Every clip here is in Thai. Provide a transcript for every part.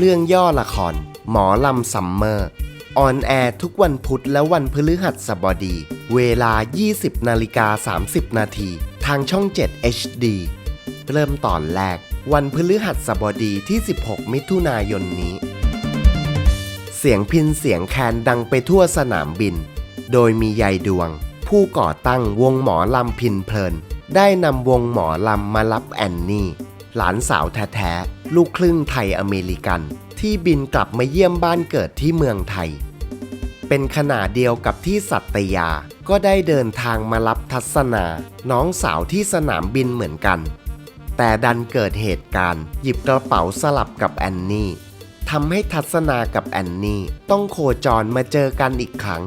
เรื่องย่อละคร หมอลำซัมเมอร์ ออนแอร์ทุกวันพุธและวันพฤหัสบดี เวลา 20 นาฬิกา 30 นาที ทางช่อง 7 HD เริ่มตอนแรก วันพฤหัสบดีที่ 16 มิถุนายนนี้ เสียงพินเสียงแคนดังไปทั่วสนามบิน โดยมียายดวง ผู้ก่อตั้งวงหมอลำพินเพลิน ได้นำวงหมอลำมารับแอนนี่ หลานสาวแท้ๆ ลูกครึ่งไทยอเมริกัน ที่บินกลับมาเยี่ยมบ้านเกิดที่เมืองไทย เป็นขณะเดียวกับที่สัตยา ก็ได้เดินทางมารับทัศนา น้องสาวที่สนามบินเหมือนกัน แต่ดันเกิดเหตุการณ์ หยิบกระเป๋าสลับกับแอนนี่ทำให้ทัศนากับแอนนี่ต้องโคจรมาเจอกันอีกครั้ง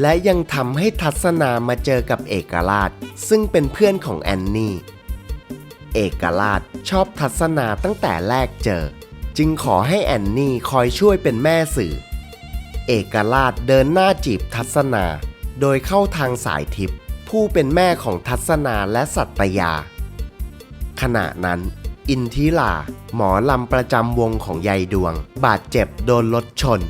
และยังทำให้ทัศนามาเจอกับเอกราช ซึ่งเป็นเพื่อนของแอนนี่ เอกราช ชอบทัศนาตั้งแต่แรกเจอ จึงขอให้แอนนี่คอยช่วยเป็นแม่สื่อ เอกราชเดินหน้าจีบทัศนา โดยเข้าทางสายทิพย์ผู้เป็นแม่ของทัศนาและสัตยา ขณะนั้น อินทิลาหมอลำประจำวงของยายดวง บาดเจ็บโดนรถชน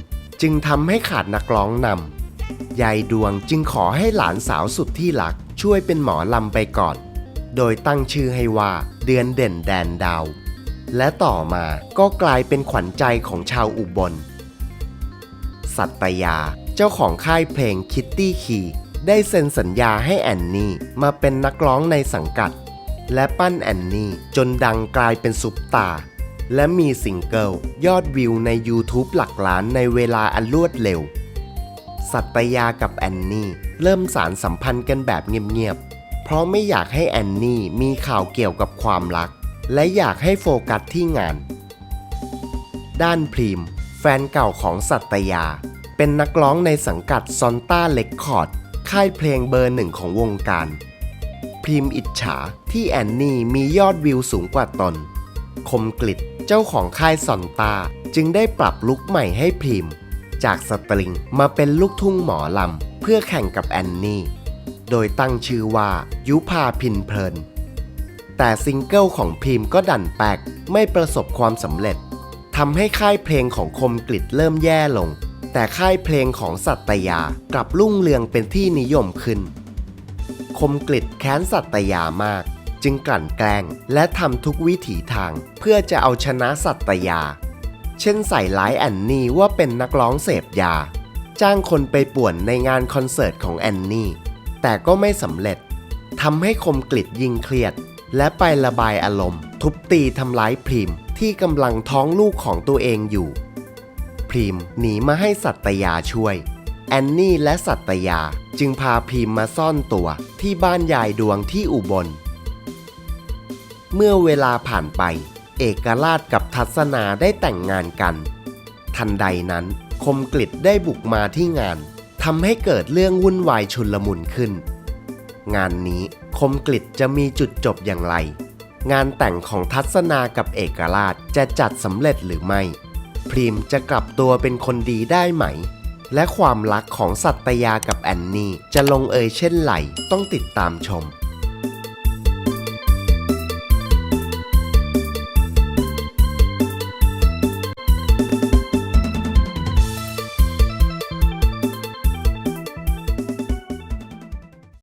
จึงทำให้ขาดนักร้องนำยายดวงจึงขอให้หลานสาวสุดที่รักช่วยเป็นหมอลำไปก่อน โดยตั้งชื่อให้ว่าเดือนเด่นแดนดาว และต่อมาก็กลายเป็นขวัญใจของชาวอุบล สัตยา เจ้าของค่ายเพลงคิตตี้คีได้เซ็นสัญญาให้แอนนี่มาเป็นนักร้องในสังกัด และปั้นแอนนี่จนดังกลายเป็นซุปตาร์และมีซิงเกิลยอดวิวใน YouTube หลักล้านในเวลาอันรวดเร็ว สัตยากับแอนนี่ เริ่มสารสัมพันธ์กันแบบเงียบๆ เพราะไม่อยากให้แอนนี่มีข่าวเกี่ยวกับความรัก และอยากให้โฟกัสที่งาน ด้านพรีม แฟนเก่าของสัตยา เป็นนักร้องในสังกัดซอนต้าเ e คคอร์ดค่ายเพลงเบอร์หนึ่งของวงการ พรีมอิจฉาที่แอนนี่มียอดวิวสูงกว่าตน คมกลิดเจ้าของค่ายซอนตาจึงได้ปรับลุคใหม่ให้พรีม จากสตริงมาเป็นลูกทุ่งหมอลำเพื่อแข่งกับแอนนี่ โดยตั้งชื่อว่ายุพาพินเพลิน แต่ซิงเกิลของพรีมก็ดันแปลกไม่ประสบความสำเร็จทำให้ค่ายเพลงของคมกลิดเริ่มแย่ลง แต่ค่ายเพลงของสัตยากลับรุ่งเรืองเป็นที่นิยมขึ้น คมกลิดแค้นสัตยามาก จึงกลั่นแกล้งและทำทุกวิถีทาง เพื่อจะเอาชนะสัตยา เช่นใส่ร้ายแอนนี่ว่าเป็นนักร้องเสพยา จ้างคนไปป่วนในงานคอนเสิร์ตของแอนนี่ แต่ก็ไม่สำเร็จทำให้คมกลิดยิงเครียด และไประบายอารมณ์ ทุบตีทำร้ายพรีมที่กำลังท้องลูกของตัวเองอยู่ พรีมหนีมาให้สัตยาช่วย แอนนี่และสัตยาจึงพาพรีมมาซ่อนตัวที่บ้านยายดวงที่อุบล เมื่อเวลาผ่านไป เอกราชกับทัศนาได้แต่งงานกัน ทันใดนั้นคมกลิดได้บุกมาที่งาน ทำให้เกิดเรื่องวุ่นวายชุลมุนขึ้น งานนี้คมกลิดจะมีจุดจบอย่างไร งานแต่งของทัศนากับเอกราชจะจัดสำเร็จหรือไม่ พรีมจะกลับตัวเป็นคนดีได้ไหม และความรักของสัตยากับแอนนี่จะลงเอยเช่นไรต้องติดตามชม